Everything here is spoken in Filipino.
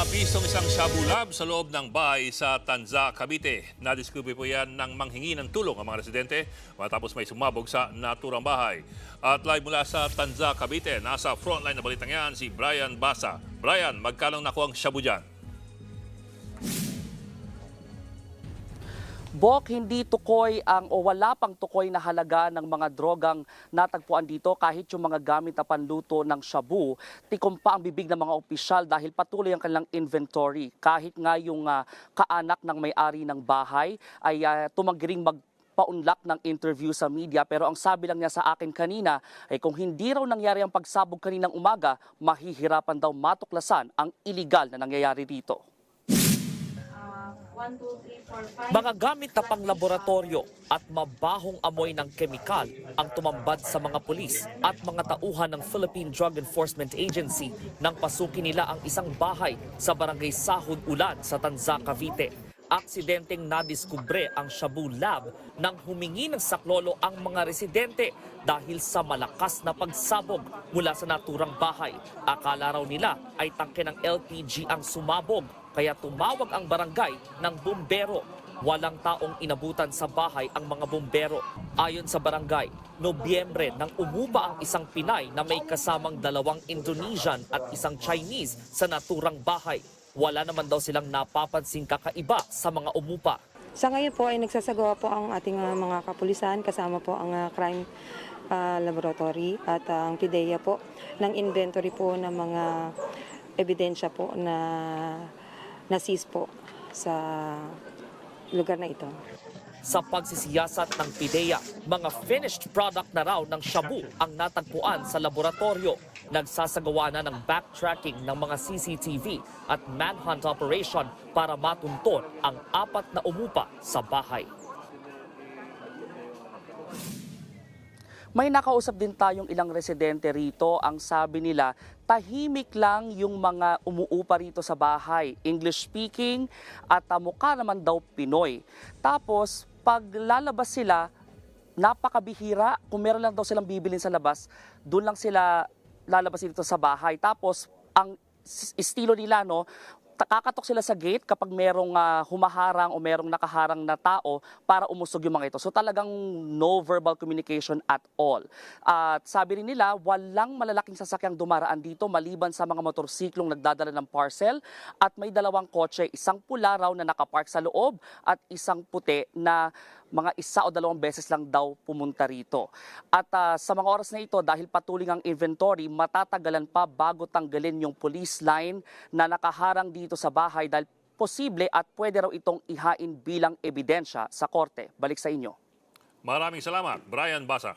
Nabistong isang shabu lab sa loob ng bahay sa Tanza, Cavite. Nadiskubre po yan ng manghingi ng tulong ang mga residente matapos may sumabog sa naturang bahay. At live mula sa Tanza, Cavite, nasa frontline na balitang yan si Brian Basa. Brian, magkano nakuha ang shabu dyan? Bok, hindi tukoy ang o wala pang tukoy na halaga ng mga drogang natagpuan dito kahit yung mga gamit na panluto ng shabu. Tikom pa ang bibig ng mga opisyal dahil patuloy ang kanilang inventory. Kahit nga yung ah, kaanak ng may-ari ng bahay ay uh, tumanggiring mag paunlak ng interview sa media pero ang sabi lang niya sa akin kanina ay kung hindi raw nangyari ang pagsabog kaninang umaga, mahihirapan daw matuklasan ang iligal na nangyayari dito. Mga gamit na pang laboratorio at mabahong amoy ng kemikal ang tumambad sa mga pulis at mga tauhan ng Philippine Drug Enforcement Agency nang pasukin nila ang isang bahay sa barangay Sahod Ulan sa Tanza, Cavite. Aksidenteng nadiskubre ang Shabu Lab nang humingi ng saklolo ang mga residente dahil sa malakas na pagsabog mula sa naturang bahay. Akala raw nila ay tangke ng LPG ang sumabog kaya tumawag ang barangay ng bumbero. Walang taong inabutan sa bahay ang mga bumbero. Ayon sa barangay, Nobyembre nang umupa ang isang Pinay na may kasamang dalawang Indonesian at isang Chinese sa naturang bahay. Wala naman daw silang napapansing kakaiba sa mga umupa. Sa ngayon po ay nagsasagawa po ang ating ah, mga kapulisan kasama po ang ah, crime ah, laboratory at ah, ang PIDEA po ng inventory po ng mga ebidensya po na na-seize po sa lugar na ito. Sa pagsisiyasat ng PIDEA, mga finished product na raw ng shabu ang natagpuan sa laboratorio. Nagsasagawa na ng backtracking ng mga CCTV at manhunt operation para matunton ang apat na umupa sa bahay. May nakausap din tayong ilang residente rito. Ang sabi nila, tahimik lang yung mga umuupa rito sa bahay. English speaking at mukha naman daw Pinoy. Tapos, pag lalabas sila, napakabihira. Kung meron lang daw silang bibilin sa labas, doon lang sila lalabas dito sa bahay. Tapos, ang estilo nila, no, kakatok sila sa gate kapag merong ah, humaharang o merong nakaharang na tao para umusog yung mga ito. So talagang no verbal communication at all. At sabi rin nila, walang malalaking sasakyang dumaraan dito maliban sa mga motorsiklong nagdadala ng parcel at may dalawang kotse, isang pula raw na nakapark sa loob at isang puti na mga isa o dalawang beses lang daw pumunta rito. At ah, sa mga oras na ito, dahil patuloy ang inventory, matatagalan pa bago tanggalin yung police line na nakaharang dito sa bahay dahil posible at pwede raw itong ihain bilang ebidensya sa korte. Balik sa inyo. Maraming salamat, Brian Basa.